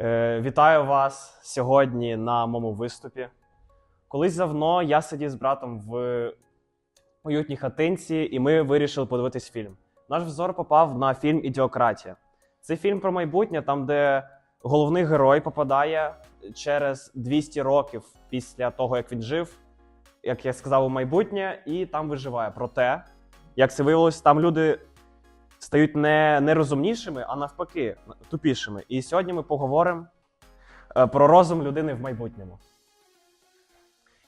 Е, Вітаю вас сьогодні на моєму виступі. Колись давно я сидів з братом в уютній хатинці, і ми вирішили подивитись фільм. Наш взор попав на фільм Ідіократія. Це фільм про майбутнє, там, де головний герой попадає через 200 років після того, як він жив, як я сказав, у майбутнє, і там виживає. Проте, як це виявилось, там люди стають не, не розумнішими, а навпаки, тупішими. І сьогодні ми поговоримо е, про розум людини в майбутньому.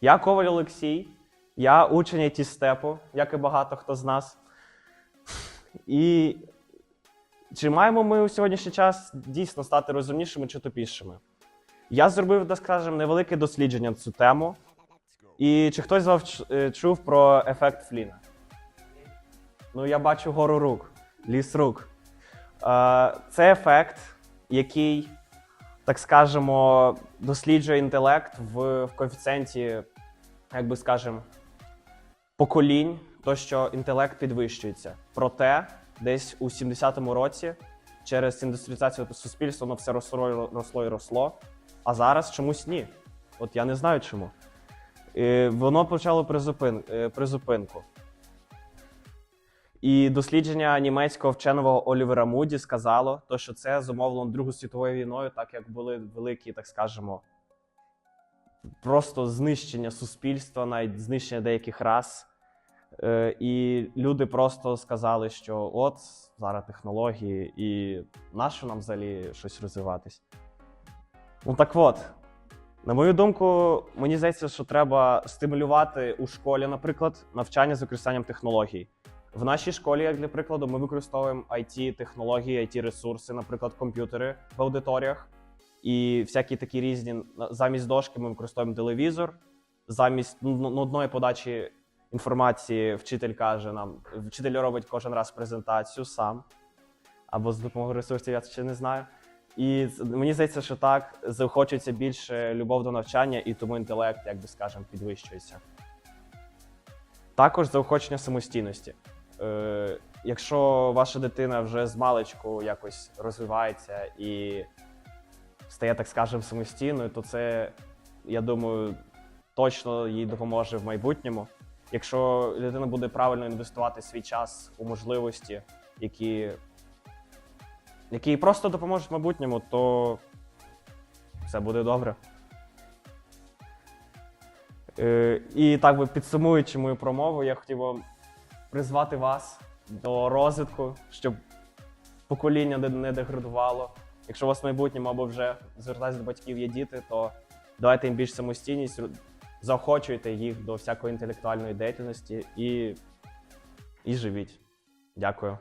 Я Коваль Олексій, я учень IT степу, як і багато хто з нас. І чи маємо ми у сьогоднішній час дійсно стати розумнішими чи тупішими? Я зробив, так скажемо, невелике дослідження на цю тему. І чи хтось з вас е, чув про ефект Фліна? Ну, я бачу гору рук, ліс рук. Е, Це ефект, який, так скажемо, досліджує інтелект в, в коефіцієнті, як би скажемо, поколінь, то що інтелект підвищується. Проте, десь у 70-му році, через індустріалізацію суспільства, воно все росло, росло і росло. А зараз чомусь ні. От я не знаю чому. Е, Воно почало призупин, е, призупинку. І дослідження німецького вченого Олівера Муді сказало, то, що це зумовлено Другою світовою війною, так як були великі, так скажемо, просто знищення суспільства, навіть знищення деяких рас. Е, і люди просто сказали, що от зараз технології, і нащо нам взагалі щось розвиватись? Ну так от, на мою думку, мені здається, що треба стимулювати у школі, наприклад, навчання з використанням технологій. В нашій школі, як для прикладу, ми використовуємо it технології, it ресурси, наприклад, комп'ютери в аудиторіях. І всякі такі різні замість дошки ми використовуємо телевізор. Замість ну, нудної подачі інформації вчитель каже нам, вчитель робить кожен раз презентацію сам або з допомогою ресурсів, я це ще не знаю. І мені здається, що так заохочується більше любов до навчання, і тому інтелект, як би скажемо, підвищується. Також заохочення самостійності. Е, якщо ваша дитина вже з маличку якось розвивається і стає, так скажемо, самостійною, то це, я думаю, точно їй допоможе в майбутньому. Якщо людина буде правильно інвестувати свій час у можливості, які, які просто допоможуть в майбутньому, то все буде добре. Е, і так би підсумуючи мою промову, я хотів вам призвати вас до розвитку, щоб покоління не- деградувало. Якщо у вас в майбутньому або вже звертається до батьків є діти, то давайте їм більш самостійність, заохочуйте їх до всякої інтелектуальної деятельності і, і живіть. Дякую.